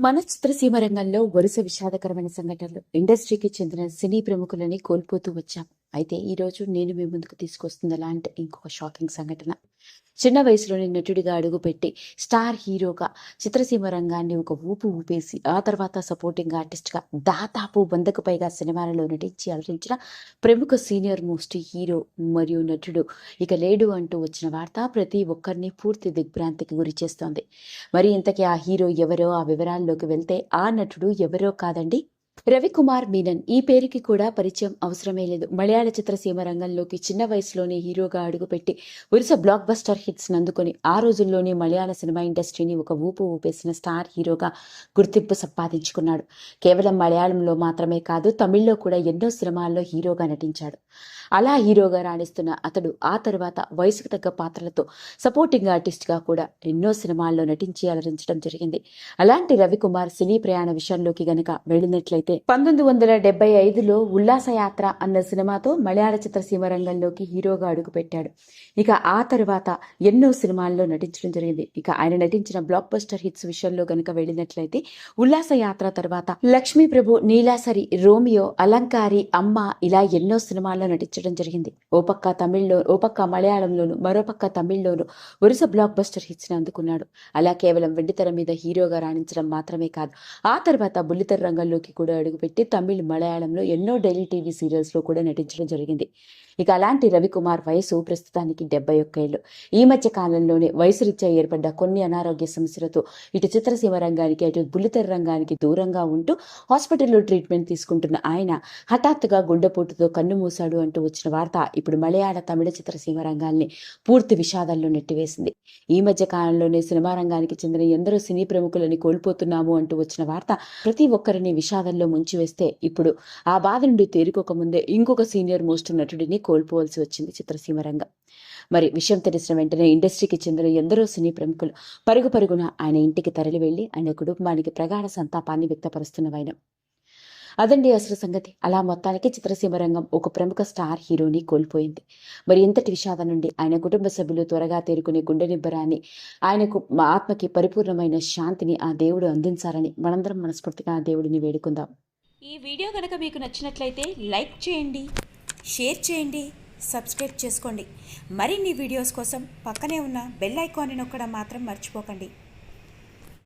మన చిత్రసీమ రంగంలో వరుస విషాదకరమైన సంఘటనలు. ఇండస్ట్రీకి చెందిన సినీ ప్రముఖులని కోల్పోతూ వచ్చాం అయితే ఈరోజు నేను మీ ముందుకు తీసుకొస్తుంది అలాంటి ఇంకొక షాకింగ్ సంఘటన. చిన్న వయసులోనే నటుడిగా అడుగుపెట్టి స్టార్ హీరోగా చిత్రసీమ రంగాన్ని ఒక ఊపు ఊపేసి ఆ తర్వాత సపోర్టింగ్ ఆర్టిస్ట్గా దాదాపు వందకు పైగా సినిమాలలో నటించి అలరించిన ప్రముఖ సీనియర్ మోస్ట్ హీరో మరియు నటుడు. ఇక లేడు అంటూ వచ్చిన వార్త ప్రతి ఒక్కరిని పూర్తి దిగ్భ్రాంతికి గురి చేస్తోంది. మరి ఇంతకీ ఆ హీరో ఎవరో? ఆ వివరాల్లోకి వెళ్తే ఆ నటుడు ఎవరో కాదండి? రవికుమార్ మీనన్ ఈ పేరుకి కూడా పరిచయం అవసరమే లేదు. మలయాళ చిత్రసీమ రంగంలోకి చిన్న వయసులోనే హీరోగా అడుగుపెట్టి వరుస బ్లాక్ బస్టర్ హిట్స్ నందుకొని ఆ రోజుల్లోనే మలయాళ సినిమా ఇండస్ట్రీని ఒక ఊపు ఊపేసిన స్టార్ హీరోగా గుర్తింపు సంపాదించుకున్నాడు. కేవలం మలయాళంలో మాత్రమే కాదు తమిళ్ళో కూడా ఎన్నో సినిమాల్లో హీరోగా నటించాడు. అలా హీరోగా రాణిస్తున్న అతడు ఆ తర్వాత వయసుకు తగ్గ పాత్రలతో సపోర్టింగ్ ఆర్టిస్ట్గా కూడా ఎన్నో సినిమాల్లో నటించి అలరించడం జరిగింది. అలాంటి రవికుమార్ సినీ ప్రయాణ విషయంలోకి గనక వెళ్ళినట్లయితే పంతొమ్మిది వందల డెబ్బై ఐదులో ఉల్లాసయాత్ర అన్న సినిమాతో మలయాళ చిత్రసీమ రంగంలోకి హీరోగా అడుగుపెట్టాడు. ఇక ఆ తర్వాత ఎన్నో సినిమాల్లో నటించడం జరిగింది. ఇక ఆయన నటించిన బ్లాక్ బస్టర్ హిట్స్ విషయంలో గనక వెళ్ళినట్లయితే ఉల్లాసయాత్ర తర్వాత లక్ష్మీ ప్రభు నీలాసరి రోమియో అలంకారి అమ్మ ఇలా ఎన్నో సినిమాల్లో నటించడం జరిగింది. ఓ పక్క తమిళ్ళో ఓ పక్క మలయాళంలోను మరోపక్క తమిళ్ళోను వరుస బ్లాక్ బస్టర్ హిట్స్ని అందుకున్నాడు. అలా కేవలం వెండితెర మీద హీరోగా రాణించడం మాత్రమే కాదు ఆ తర్వాత బుల్లితెర రంగంలోకి కూడా అడుగుపెట్టి తమిళ్ మలయాళంలో ఎన్నో డైలీ టీవీ సీరియల్స్లో కూడా నటించడం జరిగింది. ఇక అలాంటి రవికుమార్ వయసు ప్రస్తుతానికి డెబ్బై ఒక్క ఏళ్ళు. ఈ మధ్య కాలంలోనే వయసు రీత్యా ఏర్పడ్డ కొన్ని అనారోగ్య సమస్యలతో ఇటు చిత్రసీమ రంగానికి అటు బుల్లితెర రంగానికి దూరంగా ఉంటూ హాస్పిటల్లో ట్రీట్మెంట్ తీసుకుంటున్న ఆయన హఠాత్తుగా గుండెపోటుతో కన్ను మూశాడు అంటూ వచ్చిన వార్త ఇప్పుడు మలయాళ తమిళ చిత్రసీమ రంగాల్ని పూర్తి విషాదాల్లో నెట్టివేసింది. ఈ మధ్య కాలంలోనే సినిమా రంగానికి చెందిన ఎందరో సినీ ప్రముఖులని కోల్పోతున్నాము అంటూ వచ్చిన వార్త ప్రతి ఒక్కరిని విషాదంలో ముంచివేస్తే ఇప్పుడు ఆ బాధ నుండి తేరుకోకముందే ఇంకొక సీనియర్ మోస్ట్ నటుడిని కోల్పోవలసి వచ్చింది చిత్రసీమ రంగం మరి విషయం తెలిసిన వెంటనే ఇండస్ట్రీకి చెందిన ఎందరో సినీ ప్రముఖులు పరుగు పరుగున ఆయన ఇంటికి తరలి వెళ్ళి ఆయన కుటుంబానికి ప్రగాఢ సంతాపాన్ని వ్యక్తపరుస్తున్న వైనం. అదండి అసలు సంగతి. అలా మొత్తానికి చిత్రసీమ రంగం ఒక ప్రముఖ స్టార్ హీరోని కోల్పోయింది. మరి ఇంతటి విషాదం నుండి ఆయన కుటుంబ సభ్యులు త్వరగా తేరుకునే గుండె నిబ్బరాన్ని ఆయనకు ఆత్మకి పరిపూర్ణమైన శాంతిని ఆ దేవుడు అందించాలని మనందరం మనస్ఫూర్తిగా ఆ దేవుడిని వేడుకుందాం. ఈ వీడియో కనుక మీకు నచ్చినట్లయితే లైక్ చేయండి షేర్ చేయండి సబ్స్క్రైబ్ చేసుకోండి. మరిన్ని వీడియోస్ కోసం పక్కనే ఉన్న బెల్ ఐకాన్ని నొక్కడం మాత్రం మర్చిపోకండి.